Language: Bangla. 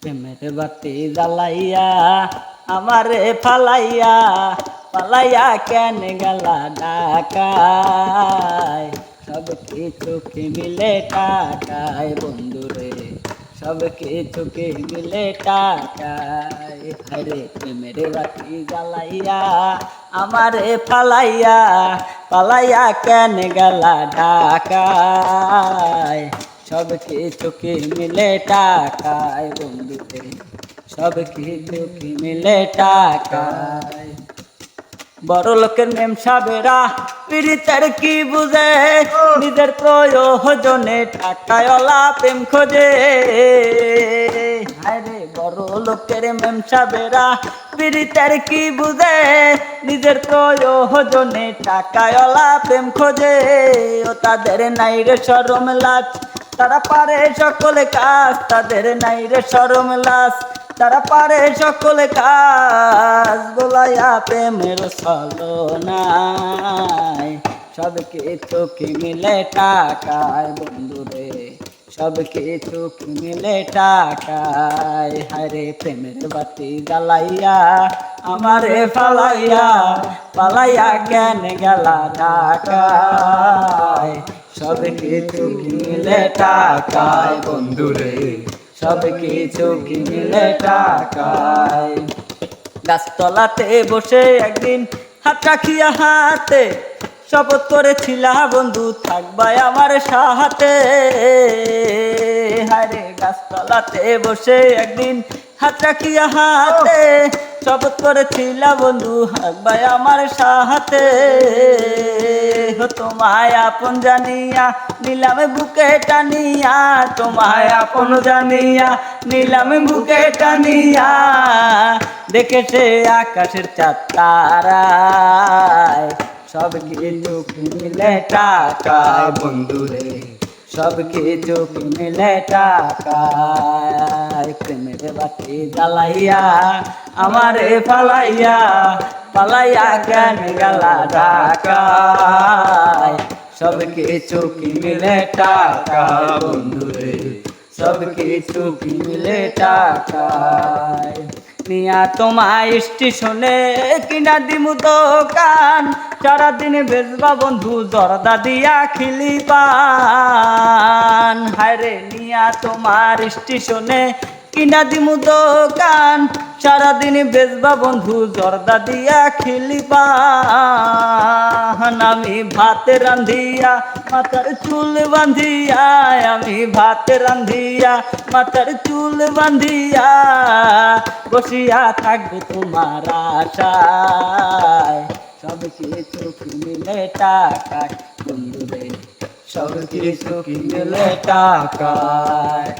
প্রেমের বাতি জ্বালাইয়া, আমারে ফালাইয়া পালাইয়া কেন গেলা ডাকায় সব কিছু মিলে টাকায় বন্ধুরে সব কিছু মিলে টাকায় হরে প্রেমের বাতি জ্বালাইয়া, আমারে ফালাইয়া পালাইয়া কেন গেলা ঢাকায়? সব কিছু কি মিলে টাকায় বন্ধুতে সব কিছু কি মিলে টাকায় বড় লোকের মেম সাবেরা পীড়িতের কি বুঝে? নিজের প্রয়োজনে টাকায়লা প্রেম খোঁজে। আরে বড় লোকের মেম সাবেরা পীড়িতের কি বুঝে? নিজের প্রয়োজনে টাকায়লা প্রেম খোঁজে। ও তাদের নাই রে সরম লাজ তারা পারে সকলে কাজ, তাদের নাই রে সরম লাজ তারা পারে সকলে কাজ গোলাইয়া প্রেমের সলনায় সব কিছু মিলে টাকায় বন্ধুরে সব কিছু কি মিলে টাকায়। হারে প্রেমের বাতি জ্বালাইয়া, আমারে ফালাইয়া পালাইয়া কেন গেলা টাকায় সব কিছু টাকায় টাকায়। গাছতলাতে বসে একদিন হাত রাখিয়া হাতে, শপথ করেছিলা, বন্ধু, থাকবাই আমার সাহাতে। হারে গাছতলাতে বসে একদিন হাত রাখিয়া হাতে। শপথ করেছিলা বন্ধু ভাই আমার সাহাতে। তোমায় আপন জানিয়া নিলামে, বুকে টানিয়া। তোমায় আপন জানিয়া নিলামে, বুকে টানিয়া। দেখেছে আকাশের চাঁদ তারায়। সব কিছু মিলে টাকা বন্ধু বন্ধুরে সব কিছু মিলে টাকায়। প্রেমের বাতি জ্বালাইয়া, আমারে ফালাইয়া পালাইয়া কেন গেলা ঢাকায়? সব কিছু কি মিলে টাকা বন্ধুরে সব কিছু মিলে টাকায়। নিয়া তোমায় স্টেশনে কিনা দিমু দোকান সারাদিন বেজবা বন্ধু, জর্দা দিয়া খিলি পান। হায়রে নিয়া তোমার স্টেশনে কিনা দিমু দোকান। সারাদিন বেজবা বন্ধু, জর্দা দিয়া খিলি পান। আমি ভাত রান্ধিয়া, মাথার চুল বান্ধিয়া, আমি ভাত রান্ধিয়া, মাথার চুল বান্ধিয়া। বসিয়া থাকব তোমার আশায়। সব কিছু মিলে টাকায় বন্ধুদের সব কিছু মিলে টাকায়